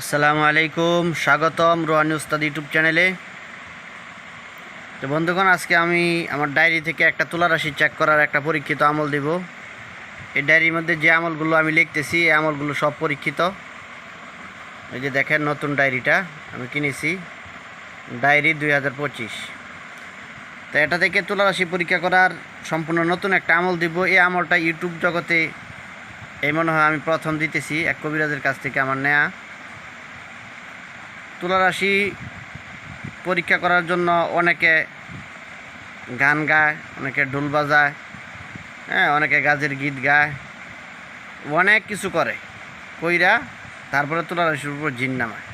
আসসালামু আলাইকুম, স্বাগতম রোহানি উস্তাদ ইউটিউব চ্যানেলে। তো বন্ধুগণ, আজকে আমি আমার ডায়েরি থেকে একটা তুলা রাশি চেক করার একটা পরীক্ষিত আমল দিব। এই ডায়েরির মধ্যে যে আমলগুলো আমি লিখতেছি, এই আমলগুলো সব পরীক্ষিত। এই যে দেখেন নতুন ডায়েরিটা, আমি কিনেছি। ডায়েরি দুই হাজার পঁচিশ। তো এটা থেকে তুলা রাশি পরীক্ষা করার সম্পূর্ণ নতুন একটা আমল দিব। এই আমলটা ইউটিউব জগতে, এই মনে হয় আমি প্রথম দিতেছি, এক কবিরাজের কাছ থেকে আমার নেয়া। তুলারাশি পরীক্ষা করার জন্য অনেকে গান গায়, অনেকে ঢোল বাজায় হ্যাঁ অনেকে গাজের গীত গায়, অনেক কিছু করে, কইরা তারপরে তুলারাশির উপর জিন নামায়।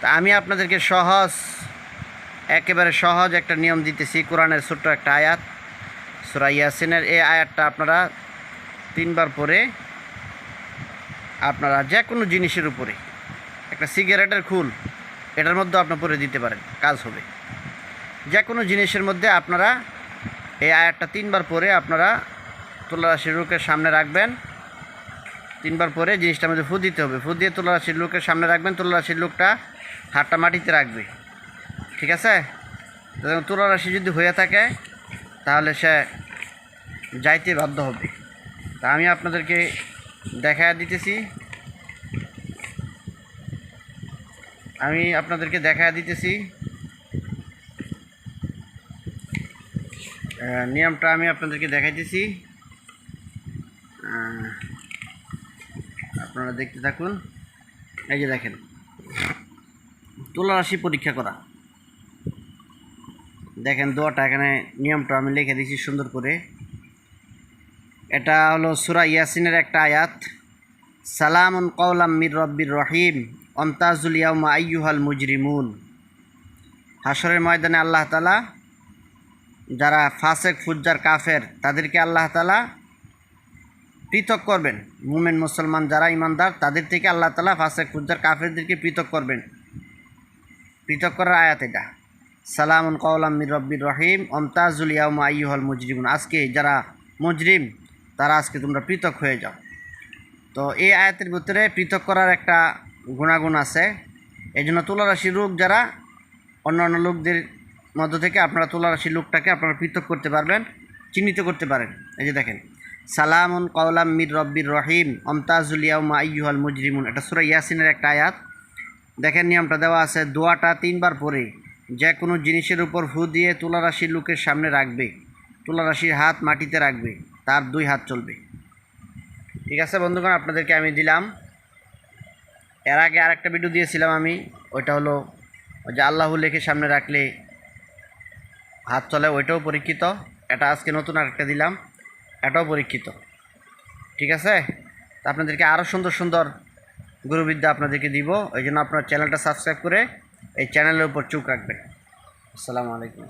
তা আমি আপনাদেরকে সহজ, একেবারে সহজ একটা নিয়ম দিতেছি, কোরআনের ছোট্ট একটা আয়াত, সুরা ইয়াসিনের এই আয়াতটা আপনারা তিনবার পরে আপনারা যে কোনো জিনিসের উপরে, একটা সিগারেটের খুল এটার মধ্যে আপনার পরে দিতে পারেন, কাজ হবে। যে কোনো জিনিসের মধ্যে আপনারা এই আয়াতটা তিনবার পরে আপনারা তুলারাশির লোকের সামনে রাখবেন। তিনবার পরে জিনিসটার মধ্যে ফু দিতে হবে। ফু দিয়ে তুলারাশির লোকের সামনে রাখবেন, তুলারাশির লোকটা হাতটা মাটিতে রাখবে। ঠিক আছে? তুলারাশি যদি হয়ে থাকে, তাহলে সে যাইতে বাধ্য হবে। তা আমি আপনাদেরকে দেখা দিতেছি। আমি আপনাদেরকে দেখা দিতেছি। নিয়মটা আমি আপনাদেরকে দেখাইতেছি। আপনারা দেখতে থাকুন। এই যে দেখেন। তুলা রাশি পরীক্ষা করা। দেখেন দোয়াটা, এখানে নিয়মটা আমি লিখে দিয়েছি সুন্দর করে। এটা হলো সুরা ইয়াসিনের একটা আয়াত। সালামুন কৌলাম মির রব্বির রহিম, অন্তাজুল ইয়াউমা আইয়ুহাল মুজরিমুন। হাসরের ময়দানে আল্লাহ তালা যারা ফাসেক, ফুজ্জার, কাফের, তাদেরকে আল্লাহ তালা পৃথক করবেন। মুমেন, মুসলমান যারা ইমানদার তাদের থেকে আল্লাহ তালা ফাসেক, ফুজ্জার, কাফেরদেরকে পৃথক করবেন। পৃথক করার আয়াত এটা। সালামুন কৌলাম মির রব্বির রহিম অমতাজুল ইয়াউমা আইয়ুহাল মুজরিমুন। আজকে যারা মুজরিম, তারা আজকে তোমরা পৃথক হয়ে যাও। তো এই আয়াতের ভিতরে পৃথক করার একটা গুণাগুণ আছে। এই জন্য তুলারাশির লোক যারা অন্য অন্য লোকদের মধ্য থেকে আপনারা তুলারাশির লোকটাকে আপনারা পৃথক করতে পারবেন, চিহ্নিত করতে পারেন। এই যে দেখেন, সালামুন কওলাম মির রব্বির রহিম, অমতাজুল ইয়াউমা আইয়ুহাল মুজরিমুন। এটা সুরা ইয়াসিনের একটা আয়াত। দেখেন নিয়মটা দেওয়া আছে, দোয়াটা তিনবার পরে যে কোনো জিনিসের উপর ফু দিয়ে তুলারাশির লোকের সামনে রাখবে, তুলারাশির হাত মাটিতে রাখবে, তার দুই হাত চলবে। ঠিক আছে বন্ধুগণ, আপনাদেরকে আমি দিলাম। এর আগে আরেকটা ভিডিও দিয়েছিলাম আমি, ওইটা হলো ওই যে আল্লাহ লেখে সামনে রাখলে হাত চলে, ওইটাও পরীক্ষিত। এটা আজকে নতুন আরেকটা দিলাম, এটাও পরীক্ষিত। ঠিক আছে? আপনাদেরকে আরও সুন্দর সুন্দর গুরুবিদ্যা আপনাদেরকে দিব, ওই জন্য আপনার চ্যানেলটা সাবস্ক্রাইব করে এই চ্যানেলের উপর চোখ রাখবেন। আসসালামু আলাইকুম।